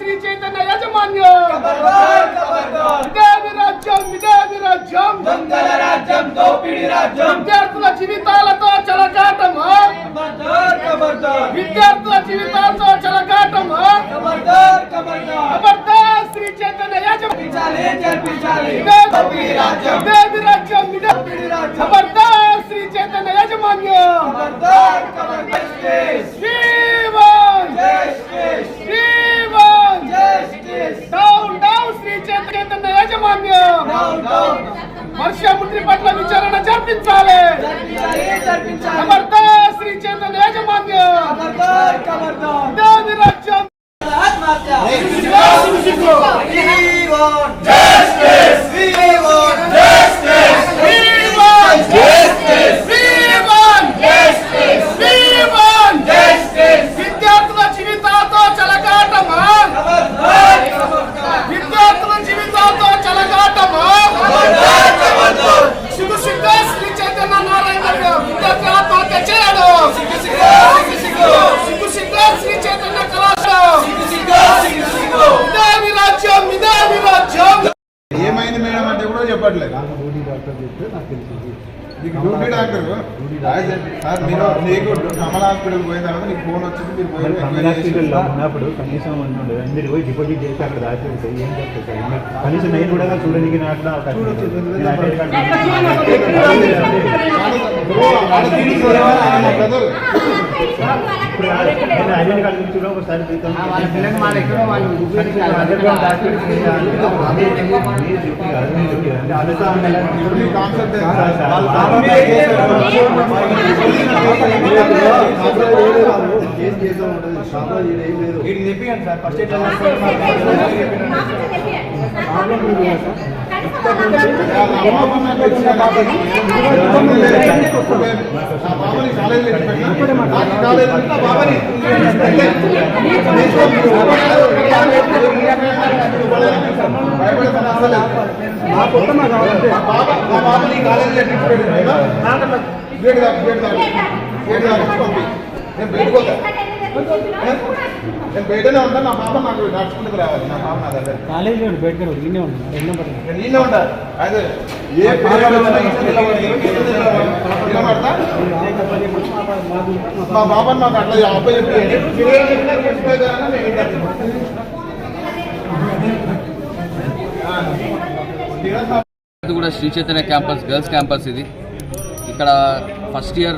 శ్రీ చైతన్య యాజమాన్యం. ఇదేమి రాజ్యం ఇదేమి రాజ్యం. దొంగల రాజ్యం దోపిడి రాజ్యం. విద్యార్థుల జీవితాలతో చలకాటము విద్యార్థుల జీవితాలతో చలకాటము శ్రీ చైతన్య యాజమాన్యం. జరిపించాలి జరిపించాలి ఇదేమి దోపిడి రాజ్యం. ఇదేమి రాజ్యం ఇదే దోపిడి రాజ్యం. విచారణ జరిపించాలి జరిపించాలి జరిపించాలి ఖబర్దార్ శ్రీ చైతన్య యాజమాన్యం ఖబర్దార్ ఖబర్దార్ ఇదేమి రాజ్యం ఏమైంది మేడం అంటే కూడా చెప్పట్లేదు. డాక్టర్ చెప్తే నాకు తెలిసింది. మీకు డ్యూటీ డాక్టర్. సార్ మీరు నీకు కమల్ హాస్పిటల్ పోయిన తర్వాత నీకు ఫోన్ వచ్చింది మీరు పోయి ఎంక్వైరీ హాస్పిటల్లో ఉన్నప్పుడు కనీసం ఉంటుండే మీరు పోయి డిపాజిట్ చేసి అక్కడ దాచిపెడితే ఏం చెప్తారు సార్? కనీసం నేను కూడా చూడడానికి నాకు అట్లా అటెండ్ ఐడెంటి కార్డు చూడ ఒకసారి కాన్సెప్ట్ ఏంటి? Sir, sir. వాళ్ళు సార్, కామెంట్ సార్, చేశారు. వీడికి తెప్పియండి సార్ ఫస్ట్ ఎయిడ్ బాబాని నేను నేను బయటనే ఉంటాను నా పాప నాకు నడుచుకుంటూ రావాలి నా పాప నా దగ్గర కాలేజీలో బయటనే ఉంటుంది ఉన్నాను రెండో ఉంటా అదే ఏ నిలబడతా మా బాబాను మాకు అట్లా అబ్బాయి చెప్పి మీరు ఏం చెప్పినా చెప్పే కదా నేను వింటాను. ఆ, తిరగతా. ఇది కూడా Sri Chaitanya campus girls campus ఇది. ఇక్కడ ఫస్ట్ ఇయర్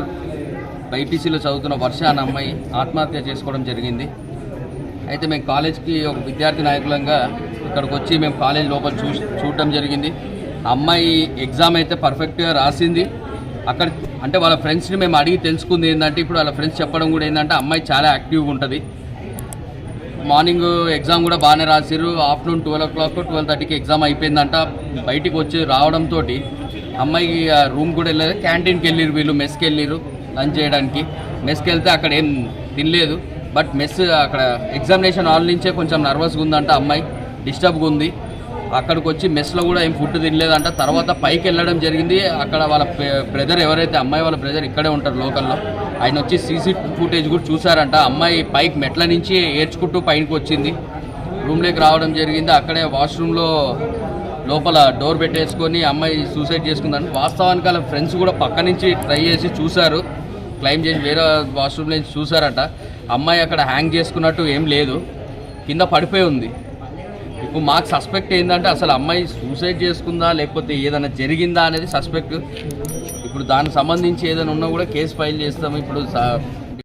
బైపీసీలో చదువుతున్న వర్ష అనే అమ్మాయి ఆత్మహత్య చేసుకోవడం జరిగింది. అయితే మేము కాలేజ్కి ఒక విద్యార్థి నాయకులంగా ఇక్కడికి వచ్చి మేము కాలేజ్ లోపల చూ చూడటం జరిగింది. ఆ అమ్మాయి ఎగ్జామ్ అయితే పర్ఫెక్ట్గా రాసింది. అక్కడ అంటే వాళ్ళ ఫ్రెండ్స్ని మేము అడిగి తెలుసుకుంది ఏంటంటే ఇప్పుడు వాళ్ళ ఫ్రెండ్స్ చెప్పడం కూడా ఏంటంటే అమ్మాయి చాలా యాక్టివ్గా ఉంటుంది. మార్నింగ్ ఎగ్జామ్ కూడా బాగానే రాసిర్రు. Afternoon twelve o'clock twelve థర్టీకి ఎగ్జామ్ అయిపోయిందంట. బయటికి వచ్చి రావడంతో అమ్మాయికి రూమ్ కూడా వెళ్ళలేదు. క్యాంటీన్కి వెళ్ళిరు వీళ్ళు మెస్కి వెళ్ళిరు లంచ్ చేయడానికి. మెస్కి వెళ్తే అక్కడ ఏం తినలేదు. బట్ మెస్ అక్కడ ఎగ్జామినేషన్ హాల్ నుంచే కొంచెం నర్వస్గా ఉందంట అమ్మాయి. డిస్టర్బ్గా ఉంది. అక్కడికి వచ్చి మెస్లో కూడా ఏం ఫుడ్ తినలేదంట. తర్వాత పైకి వెళ్ళడం జరిగింది. అక్కడ వాళ్ళ బ్రదర్ ఎవరైతే అమ్మాయి వాళ్ళ బ్రదర్ ఇక్కడే ఉంటారు లోకల్లో. ఆయన వచ్చి సీసీ ఫుటేజ్ కూడా చూసారంట అమ్మాయి పైకి మెట్ల నుంచి ఏడ్చుకుంటూ పైకి వచ్చింది. రూమ్లోకి రావడం జరిగింది. అక్కడే వాష్రూమ్లో లోపల డోర్ పెట్టేసుకొని అమ్మాయి సూసైడ్ చేసుకుందని వాస్తవానికి వాళ్ళ ఫ్రెండ్స్ కూడా పక్క నుంచి ట్రై చేసి చూశారు. క్లైమ్ చేసి వేరే వాష్రూమ్ నుంచి చూసారట అమ్మాయి అక్కడ హ్యాంగ్ చేసుకున్నట్టు ఏం లేదు. కింద పడిపోయి ఉంది. ఇప్పుడు మాకు సస్పెక్ట్ ఏంటంటే అసలు అమ్మాయి సూసైడ్ చేసుకుందా లేకపోతే ఏదైనా జరిగిందా అనేది సస్పెక్ట్. ఇప్పుడు దానికి సంబంధించి ఏదైనా ఉన్నా కూడా కేసు ఫైల్ చేస్తాము ఇప్పుడు స-